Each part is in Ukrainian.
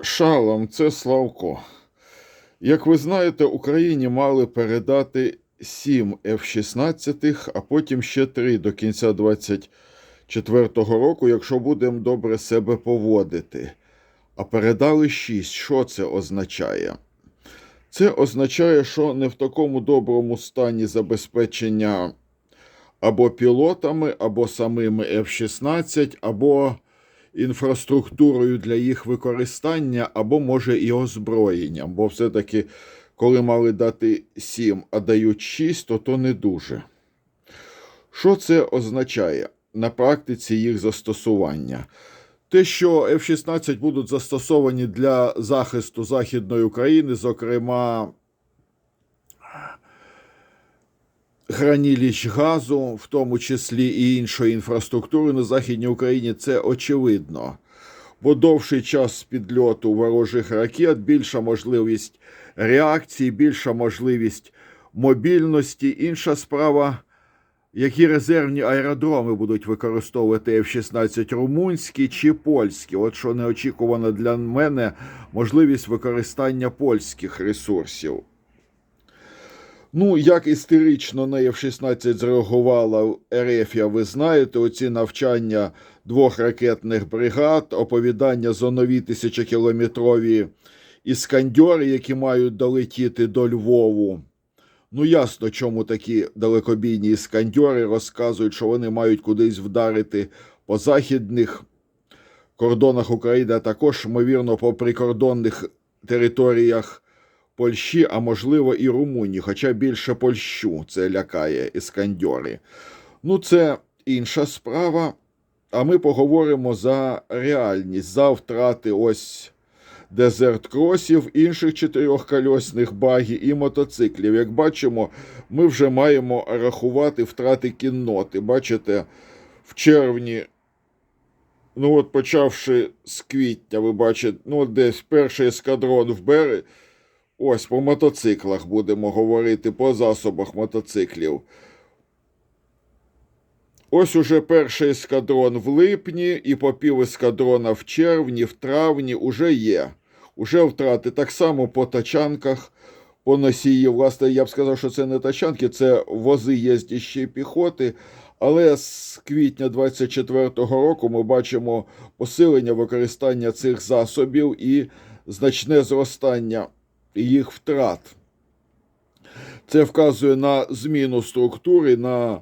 Шалом, це Славко. Як ви знаєте, Україні мали передати 7 F-16, а потім ще 3 до кінця 2024 року, якщо будемо добре себе поводити. А передали 6. Що це означає? Це означає, що не в такому доброму стані забезпечення або пілотами, або самими F-16, або інфраструктурою для їх використання, або може і озброєнням. Бо все-таки, коли мали дати 7, а дають 6, то то не дуже. Що це означає на практиці їх застосування? Те, що F-16 будуть застосовані для захисту Західної України, зокрема граніліч газу, в тому числі і іншої інфраструктури на Західній Україні, це очевидно. Бо довший час підльоту ворожих ракет, більша можливість реакції, більша можливість мобільності. Інша справа, які резервні аеродроми будуть використовувати F-16 румунські чи польські. От що неочікувано для мене можливість використання польських ресурсів. Ну, як істерично на F-16 зреагувала Ерефія, ви знаєте, оці навчання двох ракетних бригад, оповідання зонові тисячокілометрові іскандьори, які мають долетіти до Львову. Ну, ясно, чому такі далекобійні іскандьори розказують, що вони мають кудись вдарити по західних кордонах України, а також, ймовірно, по прикордонних територіях Польщі, а можливо і Румунії, хоча більше Польщу це лякає іскандьори. Ну, це інша справа. А ми поговоримо за реальність, за втрати ось дезерт-кросів, інших чотирьохкольосних багів і мотоциклів. Як бачимо, ми вже маємо рахувати втрати кінноти. Бачите, в червні, ну от почавши з квітня, ви бачите, ну десь перший ескадрон в берег. Ось по мотоциклах будемо говорити, по засобах мотоциклів. Ось уже перший ескадрон в липні і по пів ескадрона в червні, в травні уже є. Уже втрати так само по тачанках, по носії. Власне, я б сказав, що це не тачанки, це вози їздящої піхоти. Але з квітня 24-го року ми бачимо посилення використання цих засобів і значне зростання їх втрат. Це вказує на зміну структури, на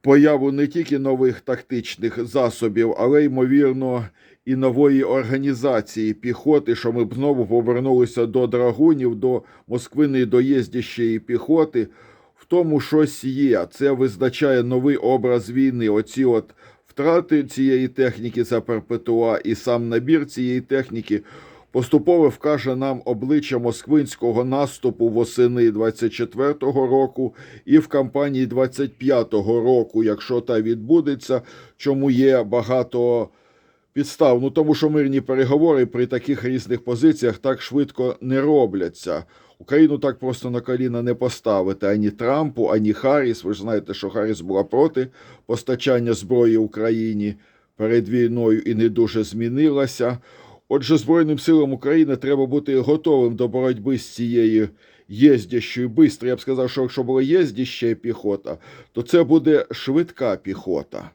появу не тільки нових тактичних засобів, але ймовірно і нової організації піхоти, що ми б знову повернулися до драгунів, до Москвини, до їздящої піхоти. В тому щось є. Це визначає новий образ війни. Оці от втрати цієї техніки, це перпетуа, і сам набір цієї техніки поступово вкаже нам обличчя москвинського наступу восени 24-го року і в кампанії 25-го року, якщо та відбудеться, чому є багато підстав. Ну тому що мирні переговори при таких різних позиціях так швидко не робляться. Україну так просто на коліна не поставити ані Трампу, ані Харріс. Ви ж знаєте, що Харріс була проти постачання зброї Україні перед війною і не дуже змінилася. Отже, Збройним силам України треба бути готовим до боротьби з цією їздящою бистро. Я б сказав, що якщо була їздяща піхота, то це буде швидка піхота.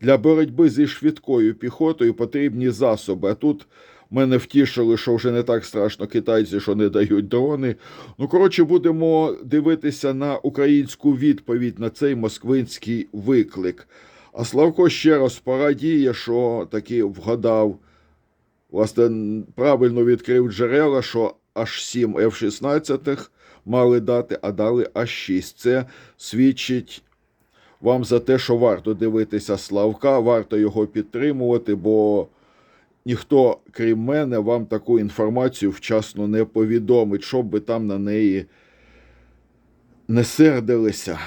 Для боротьби зі швидкою піхотою потрібні засоби. А тут мене втішили, що вже не так страшно китайці, що не дають дрони. Ну, коротше, будемо дивитися на українську відповідь на цей москвинський виклик. А Славко ще раз порадіє, що таки вгадав. Власне, правильно відкрив джерела, що аж 7 F-16 мали дати, а дали аж 6. Це свідчить вам за те, що варто дивитися Славка, варто його підтримувати, бо ніхто, крім мене, вам таку інформацію вчасно не повідомить, щоб ви там на неї не сердилися.